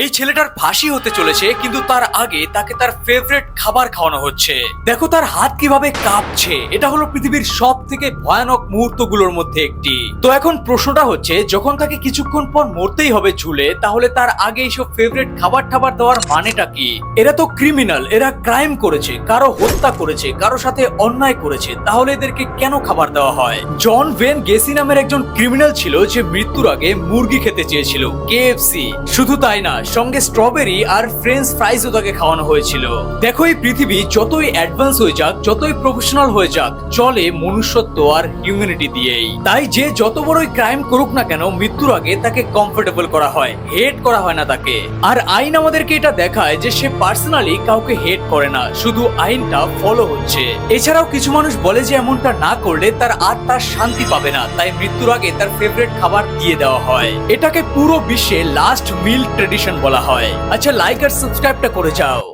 এই ছেলেটার ফাঁসি হতে চলেছে, কিন্তু তার আগে তাকে তার ফেভারিট খাবার খাওয়ানো হচ্ছে। দেখো তার হাত কীভাবে কাঁপছে। এটা হলো পৃথিবীর সব থেকে ভয়ানক মুহূর্তগুলোর মধ্যে একটি। তো এখন প্রশ্নটা হচ্ছে, যখন তাকে কিছুক্ষণ পর মরতেই হবে ঝুলে, তাহলে তার আগে এইসব ফেভারিট খাবার টাবার দেওয়ার মানেটা কি? এরা তো ক্রিমিনাল এরা ক্রাইম করেছে, কারও হত্যা করেছে, কারও সাথে অন্যায় করেছে, তাহলে এদেরকে কেন খাবার দেওয়া হয়? জন ভেন গেসি নামের একজন ক্রিমিনাল ছিল, যে মৃত্যুর আগে মুরগি খেতে চেয়েছিল কেএফসি শুধু তাই না সঙ্গে স্ট্রবেরি আর ফ্রেঞ্চ ফ্রাইজও তাকে খাওয়ানো হয়েছিল। দেখো এই পৃথিবী যতই অ্যাডভান্স হয়ে যাক, যতই প্রফেশনাল হয়ে যাক, চলে মনুষ্যত্ব আর হিউম্যানিটি দিয়েই। তাই যে যত বড়ই ক্রাইম করুক না কেন, মৃত্যুর আগে তাকে কমফোর্টেবল করা হয় হেট করা হয় না তাকে। আর আইন আমাদেরকে এটা দেখায় যে সে পার্সোনালি কাউকে হেট করে না, শুধু আইনটা ফলো হচ্ছে। এছাড়াও কিছু মানুষ বলে যে এমনটা না করলে তার আত্মার শান্তি পাবে না, তাই মৃত্যুর আগে তার ফেভারিট খাবার দিয়ে দেওয়া হয়। এটাকে পুরো বিশ্বে লাস্ট মিল ট্রেডিশন বলা হয়। আচ্ছা লাইক আর সাবস্ক্রাইবটা করে যাও।